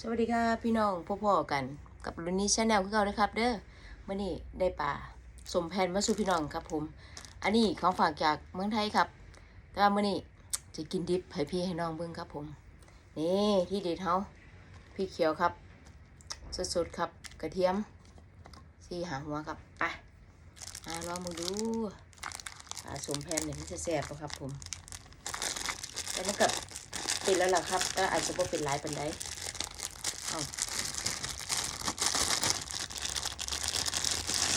สวัสดีค่ะพี่น้องพ่อๆกัน กับรุนนี้ชาแนลคือเก่านะครับ เด้อมื่อนี้ได้ปลาสมแผ่นมาสู่พี่น้องครับผม อันนี้ของฝากจากเมืองไทยครับ แต่ว่ามื่อนี้จะกินดิบให้พี่ให้น้องเบิ่งครับผม นี่ที่เด็ดเฮาพริกเขียวครับ สดๆครับ กระเทียมสี่หางหัวครับไปมาลองมาดูปลาสมแผ่นเนี่ยมันจะแซ่บปะครับผมแต่มันกับติดแล้วล่ะครับ ก็อาจจะบ่เป็นหลายปันได เอา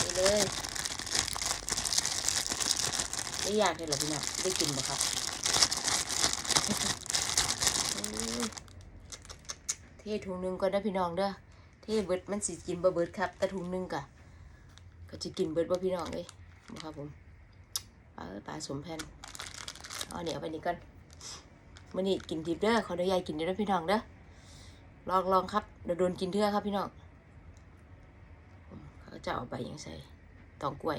ไปเลยไม่อยากเลยเหรอพี่น้องได้กินบ่ครับเทถุงนึงก่อนนะพี่น้องเด้อเทเบิดมันสิกินบ่เบิดครับ แต่ถุงนึงกะก็จะกินเบิดบ่พี่น้องเลยบ่ครับผมปลาปลาสมแผ่นเอาเนี่ยเอาไปนี่ก่อนมื้อนี้กินดิบเด้อขออนุญาตกินเด้อพี่น้องเด้อ ลองลองครับเดี๋ยวโดนกินเทื่อครับพี่น้องเขาก็จะเอาไปยังใส่ตองกล้วย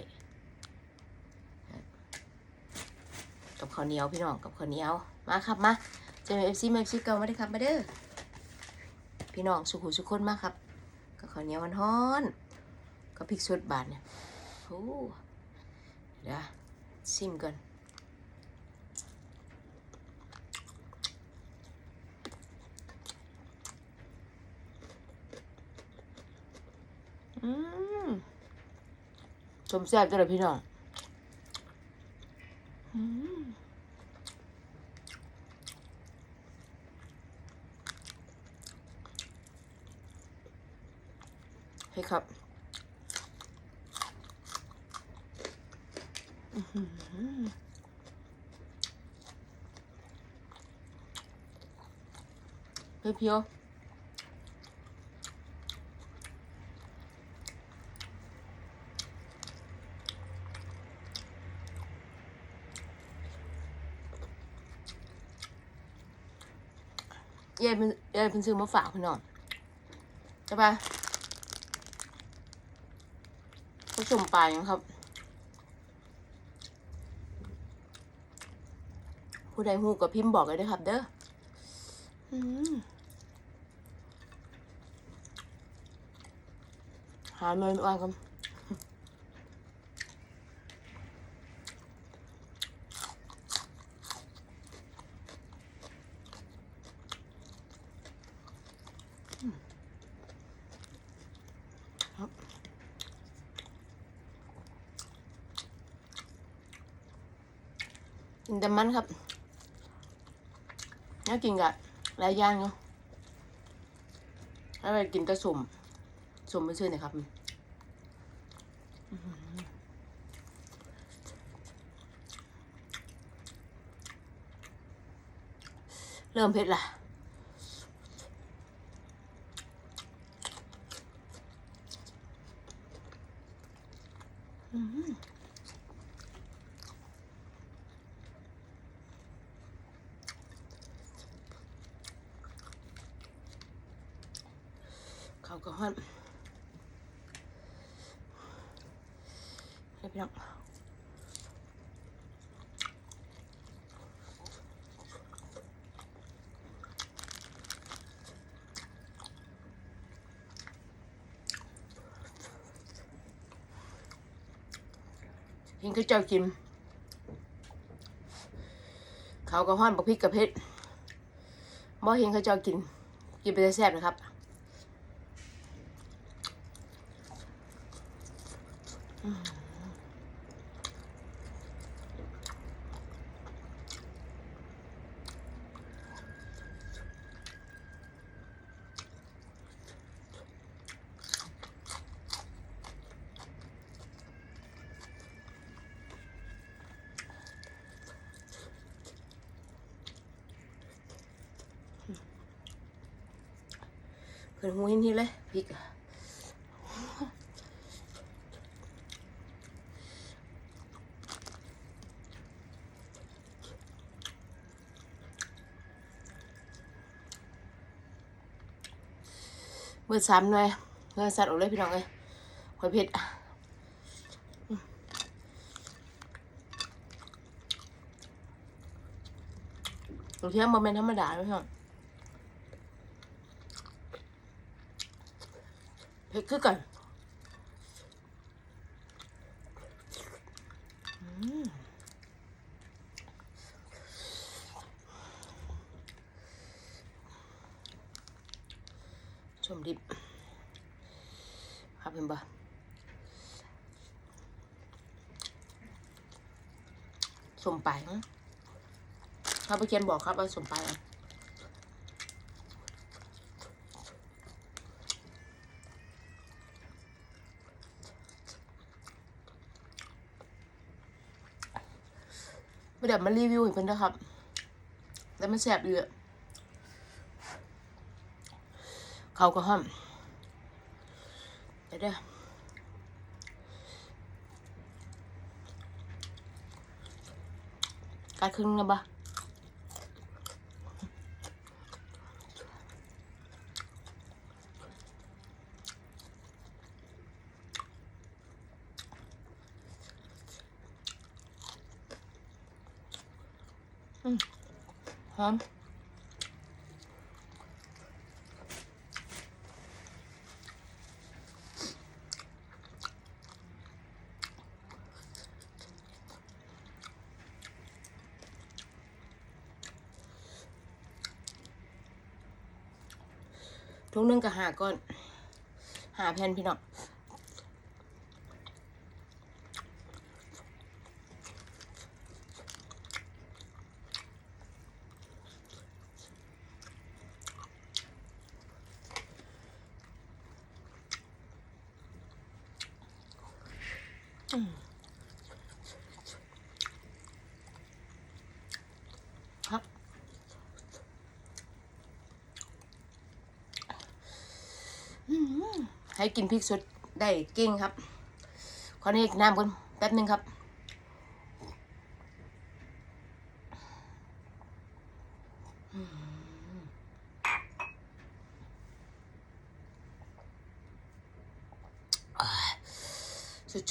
กับข้าวเหนียวพี่น้องกับข้าวเหนียวมาครับมาเจอเอฟซีเอฟซีเก่ามาได้ครับมาเด้อพี่น้องสุขุสุขคนมากครับกับข้าวเหนียวมันฮ้อนกับพริกสดบาทเนี่ยโอ้เดี๋ยวซิมก่อน อืมชมแซ่บจ้ะเลยพี่น้องอืมให้ครับอื้อหือเฮ้ยเพียว ยายเป็นยายเป็นซื้อมาฝากพี่น้องใช่ปะผสมปลายังครับ ผู้ใดหูกับพิมพ์บอกเลยนะครับ เด้ออืมหาเงินอ่านครับ กินแต่มันครับน่ากินกะหลายอย่างเนาะแล้วไปกินแต่สมสมไม่ชื่นะครับเริ่มเผ็ดละอื้อหือ เขาก็ฮอนให้พี่น้องเห็นก็เจ้ากินเขาก็ห้อนบักพริกกับเพชรบ่เห็นเขาเจ้ากิน กินไปได้แซ่บนะครับ เพิ่นหูหินที่เลยพริกอะ เมื่อซ้ำหน่อยเงยสัตว์ออกเลยพี่น้องเลยหอยเผ็ดหนูเที่ยงบะเมนธรรมดาพี่น้องเผ็ดขึ้นก่อน มดิบครับเห็นปะสมไปมั้งถ้าไปเขียนบอกครับว่าสมไปอะไม่เดี๋ยวมารีวิวให้เพื่อนนะครับแล้วมันแสบเยอะ เขาก็ห้อมเด้อการครึ่งนะบะหอ ทุกนึงก็หาก่อน หาแผ่นพี่น้องครับอืม ให้กินพริกสดได้เก่งครับ ขอนี้น้ำก่อนแป๊บหนึงครับ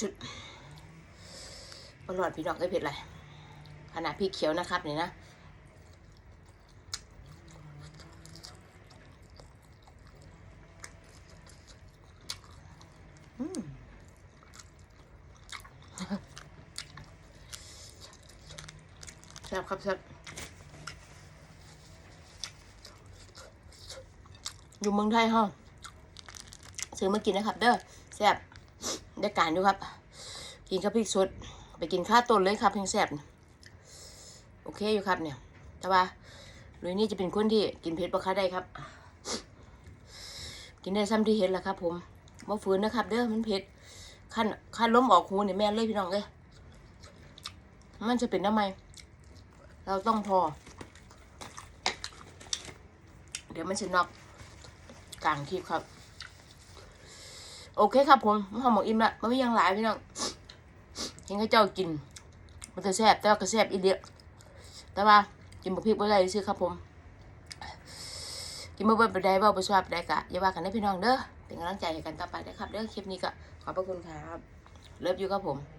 ชุดๆอร่อยพี่น้องเอ้ยเผ็ดอะไรขนาดพริกเขียวนะครับนี่นะ ซ่บครับแซ่บอยู่เมืองไทยห้องซื้อมากินนะครับ เด้อแซ่บได้การอยู่ครับ กินกับพริกสดไปกินข้าวต้นเลยครับเพียงแซ่บโอเคอยู่ครับเนี่ย แต่ว่าลุยนี่จะเป็นคนที่กินเผ็ดบ่ค่าได้ครับ กินได้ซ้ำที่เห็นแหละครับ ผมบ่ฝืนนะครับ เด้อมันเผ็ดขั้นขั้นล้มออกหูเนี่ยแม่เลยพี่น้องเลยมันจะเป็นทำไม เราต้องพอ เดี๋ยวมันจะนอกกลางคลิปครับ โอเคครับผมหอมหมกอิ่มละมันไม่ยังหลายพี่น้องเห็นเขาเจ้ากิน มันจะแซ่บแต่ว่าก็แซ่บอีเดียแต่ว่ากินบะพริกบ่ได้ซื้อครับผมกินบ่เบิ่ไปได้บ่บ่ชอบได้กะอย่าว่ากันนะพี่น้องเด้อเป็นกำลังใจให้กันต่อไปนะครับเด้อคลิปนี้ก็ขอบพระคุณครับเลิฟอยู่ครับผม